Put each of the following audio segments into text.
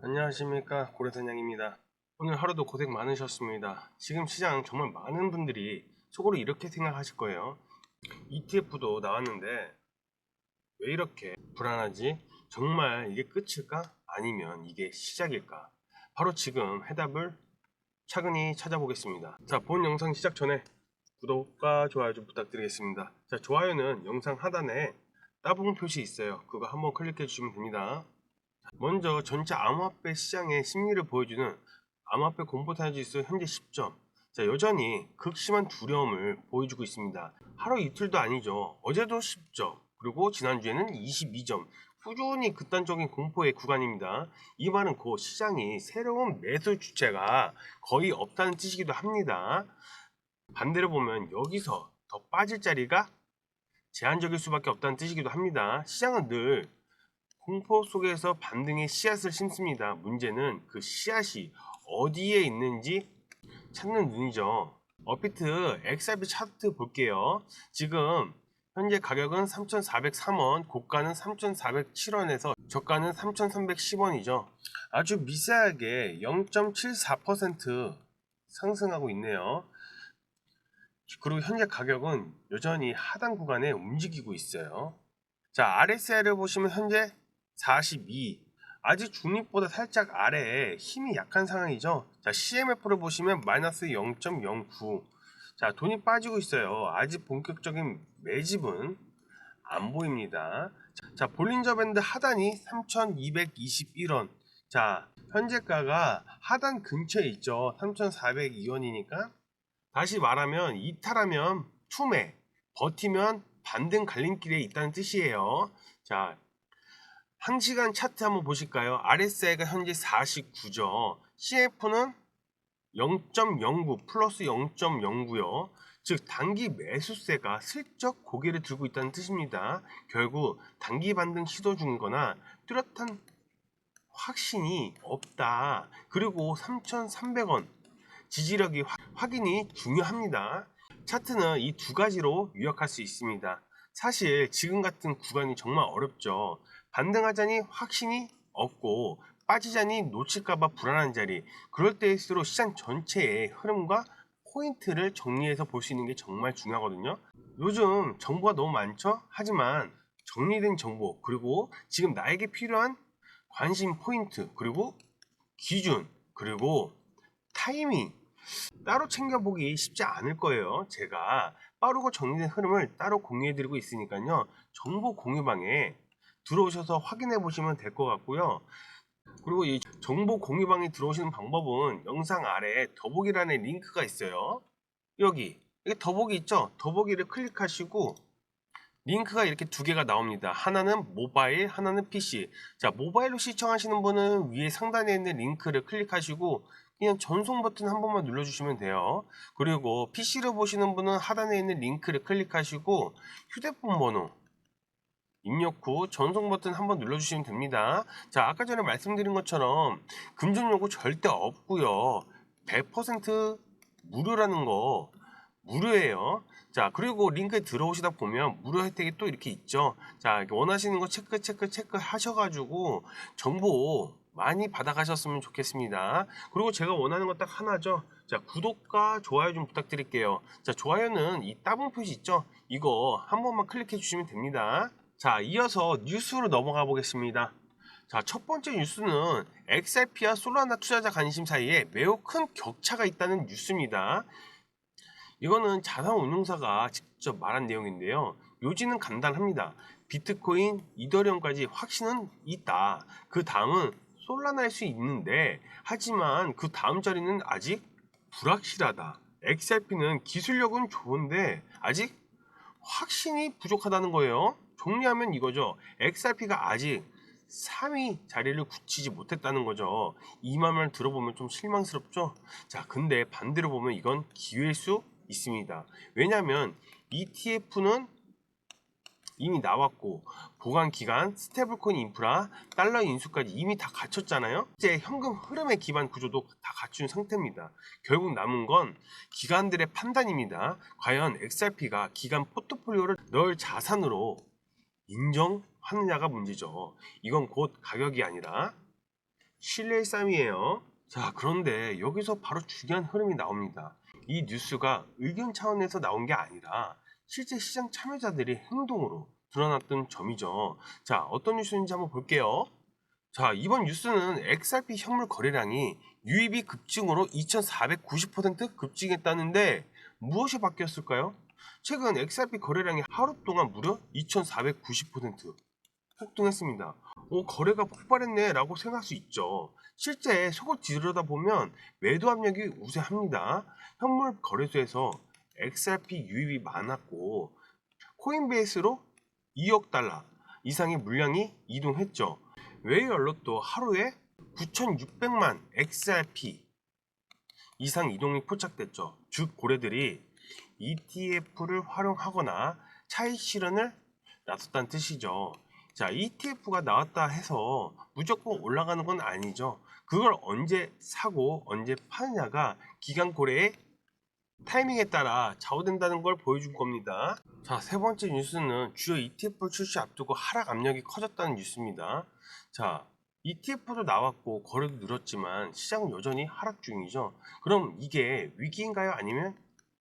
안녕하십니까 고래사냥입니다. 오늘 하루도 고생 많으셨습니다. 지금 시장 정말 많은 분들이 속으로 이렇게 생각하실 거예요. ETF도 나왔는데 왜 이렇게 불안하지? 정말 이게 끝일까? 아니면 이게 시작일까? 바로 지금 해답을 차근히 찾아보겠습니다. 자, 본 영상 시작 전에 구독과 좋아요 좀 부탁드리겠습니다. 자, 좋아요는 영상 하단에 따봉 표시 있어요. 그거 한번 클릭해 주시면 됩니다. 먼저 전체 암호화폐 시장의 심리를 보여주는 암호화폐 공포탄 지수 현재 10점. 자, 여전히 극심한 두려움을 보여주고 있습니다. 하루 이틀도 아니죠. 어제도 10점. 그리고 지난주에는 22점. 꾸준히 극단적인 공포의 구간입니다. 이 말은 곧 시장이 새로운 매수 주체가 거의 없다는 뜻이기도 합니다. 반대로 보면 여기서 더 빠질 자리가 제한적일 수밖에 없다는 뜻이기도 합니다. 시장은 늘 공포 속에서 반등의 씨앗을 심습니다. 문제는 그 씨앗이 어디에 있는지 찾는 눈이죠. 어피트 XRP 차트 볼게요. 지금 현재 가격은 3,403원, 고가는 3,407원에서 저가는 3,310원이죠. 아주 미세하게 0.74% 상승하고 있네요. 그리고 현재 가격은 여전히 하단 구간에 움직이고 있어요. 자, RSI를 보시면 현재 42. 아직 중립보다 살짝 아래에 힘이 약한 상황이죠. 자, CMF를 보시면 마이너스 0.09. 자, 돈이 빠지고 있어요. 아직 본격적인 매집은 안 보입니다. 자, 볼린저 밴드 하단이 3,221원. 자, 현재가가 하단 근처에 있죠. 3,402원이니까. 다시 말하면 이탈하면 투매, 버티면 반등 갈림길에 있다는 뜻이에요. 자, 1시간 차트 한번 보실까요? RSI가 현재 49죠. CF는 0.09 플러스 0.09요. 즉 단기 매수세가 슬쩍 고개를 들고 있다는 뜻입니다. 결국 단기 반등 시도 중이거나 뚜렷한 확신이 없다. 그리고 3,300원 지지력이 화- 확인이 중요합니다. 차트는 이 두 가지로 요약할 수 있습니다. 사실 지금 같은 구간이 정말 어렵죠. 반등하자니 확신이 없고 빠지자니 놓칠까봐 불안한 자리. 그럴 때일수록 시장 전체의 흐름과 포인트를 정리해서 볼 수 있는 게 정말 중요하거든요. 요즘 정보가 너무 많죠? 하지만 정리된 정보, 그리고 지금 나에게 필요한 관심 포인트, 그리고 기준, 그리고 타이밍 따로 챙겨보기 쉽지 않을 거예요. 제가 빠르고 정리된 흐름을 따로 공유해드리고 있으니까요. 정보 공유방에 들어오셔서 확인해 보시면 될 것 같고요. 그리고 이 정보 공유방에 들어오시는 방법은 영상 아래에 더보기란에 링크가 있어요. 여기 여기 더보기 있죠? 더보기를 클릭하시고 링크가 이렇게 두 개가 나옵니다. 하나는 모바일, 하나는 PC. 자, 모바일로 시청하시는 분은 위에 상단에 있는 링크를 클릭하시고 그냥 전송 버튼 한 번만 눌러주시면 돼요. 그리고 PC로 보시는 분은 하단에 있는 링크를 클릭하시고 휴대폰 번호 입력 후 전송 버튼 한번 눌러주시면 됩니다. 자, 아까 전에 말씀드린 것처럼 금전 요구 절대 없고요. 100% 무료라는 거 무료예요. 자, 그리고 링크에 들어오시다 보면 무료 혜택이 또 이렇게 있죠. 자, 원하시는 거 체크, 체크, 체크 하셔가지고 정보 많이 받아가셨으면 좋겠습니다. 그리고 제가 원하는 거딱 하나죠. 자, 구독과 좋아요 좀 부탁드릴게요. 자, 좋아요는 이 따봉 표시 있죠? 이거 한 번만 클릭해 주시면 됩니다. 자, 이어서 뉴스로 넘어가 보겠습니다. 자, 첫 번째 뉴스는 XRP와 솔라나 투자자 관심 사이에 매우 큰 격차가 있다는 뉴스입니다. 이거는 자산운용사가 직접 말한 내용인데요. 요지는 간단합니다. 비트코인, 이더리움까지 확신은 있다. 그 다음은 솔라나일 수 있는데, 하지만 그 다음 자리는 아직 불확실하다. XRP는 기술력은 좋은데, 아직 확신이 부족하다는 거예요. 정리하면 이거죠. XRP가 아직 3위 자리를 굳히지 못했다는 거죠. 이 말을 들어보면 좀 실망스럽죠? 자, 근데 반대로 보면 이건 기회일 수 있습니다. 왜냐하면 ETF는 이미 나왔고 보관 기간, 스테이블코인 인프라, 달러 인수까지 이미 다 갖췄잖아요. 이제 현금 흐름의 기반 구조도 다 갖춘 상태입니다. 결국 남은 건 기관들의 판단입니다. 과연 XRP가 기관 포트폴리오를 넣을 자산으로 인정하느냐가 문제죠. 이건 곧 가격이 아니라 신뢰의 싸움이에요. 자, 그런데 여기서 바로 중요한 흐름이 나옵니다. 이 뉴스가 의견 차원에서 나온 게 아니라 실제 시장 참여자들의 행동으로 드러났던 점이죠. 자, 어떤 뉴스인지 한번 볼게요. 자, 이번 뉴스는 XRP 현물 거래량이 유입이 급증으로 2,490% 급증했다는데 무엇이 바뀌었을까요? 최근 XRP 거래량이 하루 동안 무려 2,490% 폭등했습니다. 오, 거래가 폭발했네 라고 생각할 수 있죠. 실제 속을 들여다 보면 매도 압력이 우세합니다. 현물 거래소에서 XRP 유입이 많았고 코인베이스로 2억 달러 이상의 물량이 이동했죠. 웨이얼롯도 하루에 9,600만 XRP 이상 이동이 포착됐죠. 즉 고래들이 ETF를 활용하거나 차익 실현을 나섰다는 뜻이죠. 자, ETF가 나왔다 해서 무조건 올라가는 건 아니죠. 그걸 언제 사고 언제 파느냐가 기간 고래의 타이밍에 따라 좌우된다는 걸 보여준 겁니다. 자, 세 번째 뉴스는 주요 ETF 출시 앞두고 하락 압력이 커졌다는 뉴스입니다. 자, ETF도 나왔고 거래도 늘었지만 시장은 여전히 하락 중이죠. 그럼 이게 위기인가요? 아니면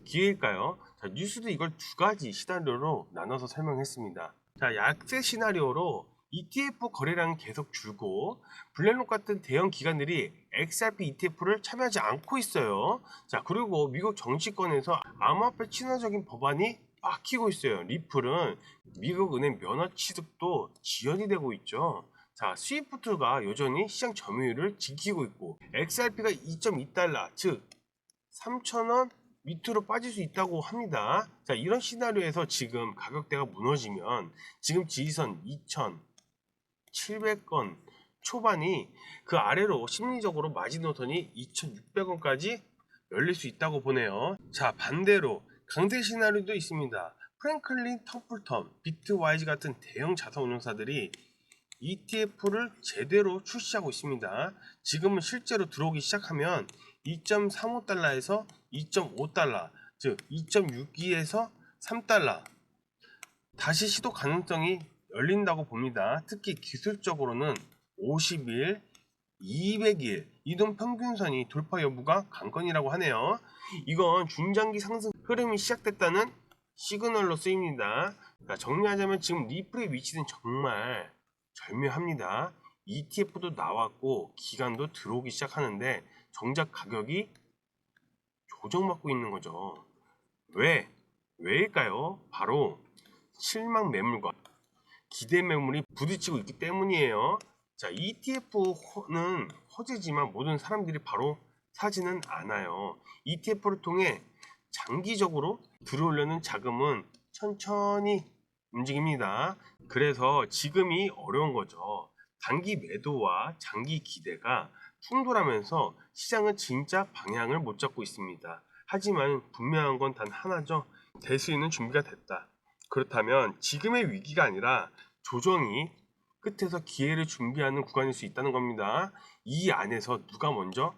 기회일까요? 자, 뉴스도 이걸 두 가지 시나리오로 나눠서 설명했습니다. 자, 약세 시나리오로 ETF 거래량이 계속 줄고 블랙록 같은 대형 기관들이 XRP ETF를 참여하지 않고 있어요. 자, 그리고 미국 정치권에서 암호화폐 친화적인 법안이 막히고 있어요. 리플은 미국 은행 면허 취득도 지연이 되고 있죠. 자, 스위프트가 여전히 시장 점유율을 지키고 있고 XRP가 2.2달러, 즉 3,000원 밑으로 빠질 수 있다고 합니다. 자, 이런 시나리오에서 지금 가격대가 무너지면 지금 지지선 2,700원 초반이 그 아래로 심리적으로 마지노선이 2,600원까지 열릴 수 있다고 보네요. 자, 반대로 강세 시나리오도 있습니다. 프랭클린 터플턴, 비트와이즈 같은 대형 자산 운용사들이 ETF를 제대로 출시하고 있습니다. 지금은 실제로 들어오기 시작하면 2.35달러에서 2.5달러, 즉 2.62에서 3달러 다시 시도 가능성이 열린다고 봅니다. 특히 기술적으로는 50일, 200일 이동 평균선이 돌파 여부가 관건이라고 하네요. 이건 중장기 상승 흐름이 시작됐다는 시그널로 쓰입니다. 그러니까 정리하자면 지금 리플의 위치는 정말 절묘합니다. ETF도 나왔고 기간도 들어오기 시작하는데 정작 가격이 조정받고 있는 거죠. 왜? 왜일까요? 바로 실망 매물과 기대 매물이 부딪히고 있기 때문이에요. 자, ETF는 허재지만 모든 사람들이 바로 사지는 않아요. ETF를 통해 장기적으로 들어오려는 자금은 천천히 움직입니다. 그래서 지금이 어려운 거죠. 단기 매도와 장기 기대가 충돌하면서 시장은 진짜 방향을 못 잡고 있습니다. 하지만 분명한 건 단 하나죠. 될수 있는 준비가 됐다. 그렇다면 지금의 위기가 아니라 조정이 끝에서 기회를 준비하는 구간일 수 있다는 겁니다. 이 안에서 누가 먼저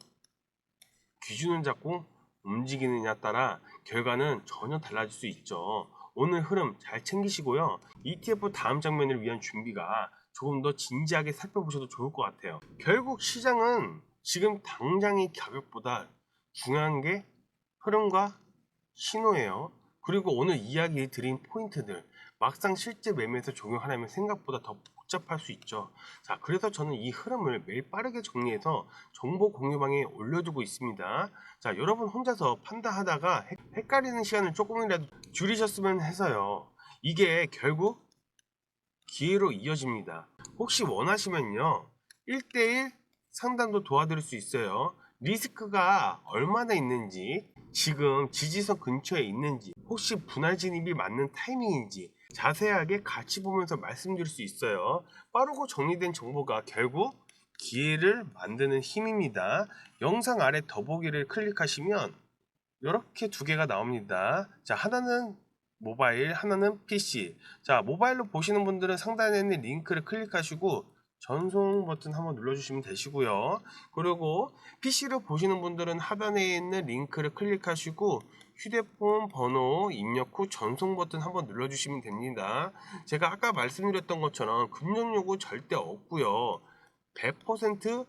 기준을 잡고 움직이느냐 따라 결과는 전혀 달라질 수 있죠. 오늘 흐름 잘 챙기시고요. ETF 다음 장면을 위한 준비가 조금 더 진지하게 살펴보셔도 좋을 것 같아요. 결국 시장은 지금 당장의 가격보다 중요한 게 흐름과 신호예요. 그리고 오늘 이야기 드린 포인트들 막상 실제 매매에서 적용하려면 생각보다 더 복잡할 수 있죠. 자, 그래서 저는 이 흐름을 매일 빠르게 정리해서 정보 공유방에 올려두고 있습니다. 자, 여러분 혼자서 판단하다가 헷- 헷갈리는 시간을 조금이라도 줄이셨으면 해서요. 이게 결국 기회로 이어집니다. 혹시 원하시면요. 1대1 상담도 도와드릴 수 있어요. 리스크가 얼마나 있는지, 지금 지지선 근처에 있는지, 혹시 분할 진입이 맞는 타이밍인지 자세하게 같이 보면서 말씀드릴 수 있어요. 빠르고 정리된 정보가 결국 기회를 만드는 힘입니다. 영상 아래 더보기를 클릭하시면 이렇게 두 개가 나옵니다. 자, 하나는 모바일, 하나는 PC. 자, 모바일로 보시는 분들은 상단에 있는 링크를 클릭하시고 전송 버튼 한번 눌러주시면 되시고요. 그리고 PC로 보시는 분들은 하단에 있는 링크를 클릭하시고 휴대폰 번호 입력 후 전송 버튼 한번 눌러주시면 됩니다. 제가 아까 말씀드렸던 것처럼 금전 요구 절대 없고요. 100%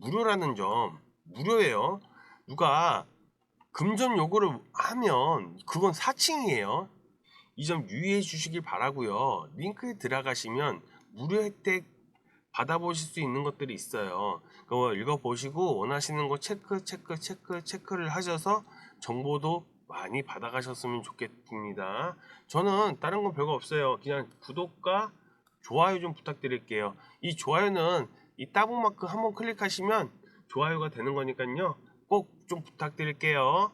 무료라는 점 무료예요. 누가 금전 요구를 하면 그건 사칭이에요. 이 점 유의해 주시길 바라고요. 링크에 들어가시면 무료 혜택 받아보실 수 있는 것들이 있어요. 그거 읽어보시고 원하시는 거 체크 체크 체크 체크를 하셔서 정보도 많이 받아가셨으면 좋겠습니다. 저는 다른 건 별거 없어요. 그냥 구독과 좋아요 좀 부탁드릴게요. 이 좋아요는 이 따봉 마크 한번 클릭하시면 좋아요가 되는 거니까요. 꼭 좀 부탁드릴게요.